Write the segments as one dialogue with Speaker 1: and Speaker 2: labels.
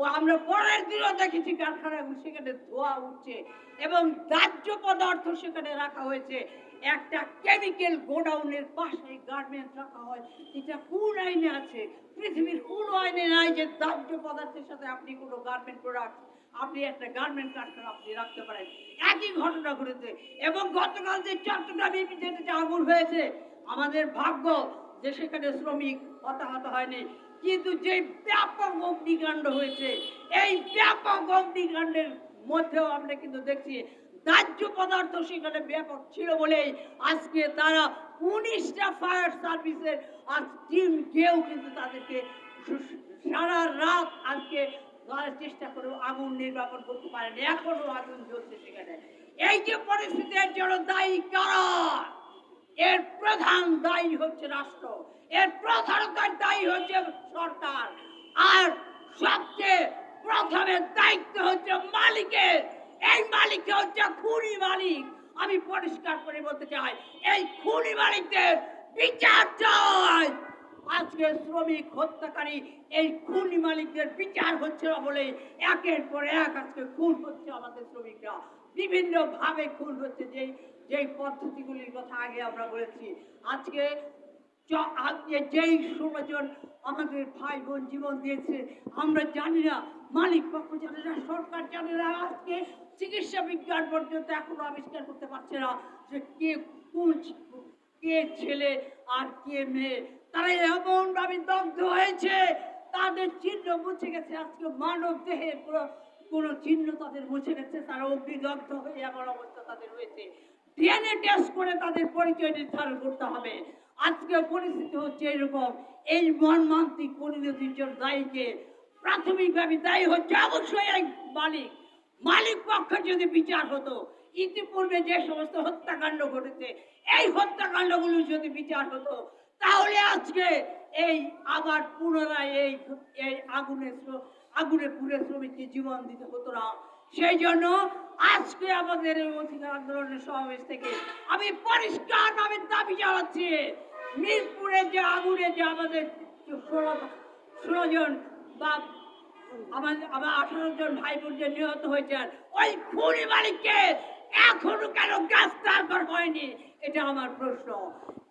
Speaker 1: ও আমরা পরের দিনও দেখেছি কারখানাগুলো সেখানে ধোয়া উঠছে এবং দাহ্য পদার্থ সেখানে রাখা হয়েছে। একটা কেমিক্যাল গোডাউনের পাশে গার্মেন্টস রাখা হয়। এটা কোন আইনে আছে? পৃথিবীর কোন আইনে নাই যে দাহ্য পদার্থের সাথে আপনি কোনো গার্মেন্ট প্রোডাক্ট আপনি একটা গার্মেন্ট কারখানা আপনি রাখতে পারেন। একই ঘটনা ঘটেছে এবং গতকাল যে চট্টগ্রামে যেটা আগুন হয়েছে, আমাদের ভাগ্য যে সেখানে শ্রমিক হতাহত হয়নি, কিন্তু যে ব্যাপক অগ্নিকাণ্ড হয়েছে, এই ব্যাপক অগ্নিকাণ্ডের মধ্যেও আমরা কিন্তু দেখছি দাহ্য পদার্থ সেখানে ব্যাপক ছিল বলেই আজকে তারা উনিশটা ফায়ার সার্ভিসের আজ টিম কেউ কিন্তু তাদেরকে সারা রাত আজকে চেষ্টা করেও আগুন নির্বাপন করতে পারেনি। এখনও আগুন জ্বলছে সেখানে। এই যে পরিস্থিতির জন্য দায়ী কারা? এর প্রধান দায়ী হচ্ছে রাষ্ট্র, এর প্রধান দায়ী হচ্ছে সরকার, আর সবচেয়ে প্রথমে দায়িত্ব হচ্ছে মালিকের। এই মালিক হচ্ছে খুনি মালিক। আমি পরিষ্কার করে বলতে চাই, এই খুনি মালিকদের বিচার চাই। আজকে শ্রমিক, হত্যাকারী, এই খুনি মালিকদের বিচার হচ্ছে না বলে একের পর এক আজকে খুন হচ্ছে আমাদের শ্রমিকরা। বিভিন্ন ভাবে খুন হচ্ছে যেই যেই পদ্ধতিগুলির কথা আগে আমরা বলেছি, আজকে আজকে যেই ষোলোজন আমাদের ভাই বোন জীবন দিয়েছে, আমরা জানি না মালিক পক্ষ জানে না, সরকার জানে না, আজকে চিকিৎসা বিজ্ঞান পর্যন্ত এখনও আবিষ্কার করতে পারছে না যে কে কোন কে ছেলে আর কে মেয়ে। তারা এমনভাবে দগ্ধ হয়েছে, তাদের চিহ্ন মুছে গেছে, আজকে মানব দেহের কোনো কোনো চিহ্ন তাদের মুছে গেছে, তারা অগ্নিদগ্ধ হয়ে এমন অবস্থা তাদের হয়েছে। ডিএনএ টেস্ট করে তাদের পরিচয় নির্ধারণ করতে হবে। আজকে পরিস্থিতি হচ্ছে এরকম। এই মর্মান্তিক পরিণতির জন্য দায়ীকে প্রাথমিকভাবে দায়ী হচ্ছে অবশ্যই এই মালিক। মালিক পক্ষে যদি বিচার হতো, ইতিপূর্বে যে সমস্ত হত্যাকাণ্ড ঘটেছে, এই হত্যাকাণ্ডগুলো যদি বিচার হতো, তাহলে আজকে এই আবার পুনরায় এই এই আগুনে আগুনে পুড়ে শ্রমিককে জীবন দিতে হতো না। সেই জন্য আজকে আমাদের অধিকার আন্দোলনের সমাবেশ থেকে আমি পরিষ্কার পরিষ্কারভাবে দাবি জানাচ্ছি, মিরপুরে যে আগুনে যে আমাদের ষোলো ষোলো জন বা আমাদের আমার আঠারো জন ভাই বোন যে নিহত হয়েছেন, ওই খুনি মালিককে এখনও কেন গ্রেফতার করা হয়নি? এটা আমার প্রশ্ন।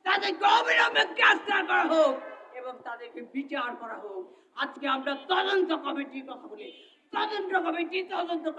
Speaker 1: তাদেরকে অবিলম্বে গ্রেফতার করা হোক এবং তাদেরকে বিচার করা হোক। আজকে আমরা তদন্ত কমিটির কথা বলি। তদন্ত কমিটি তদন্ত কমিটি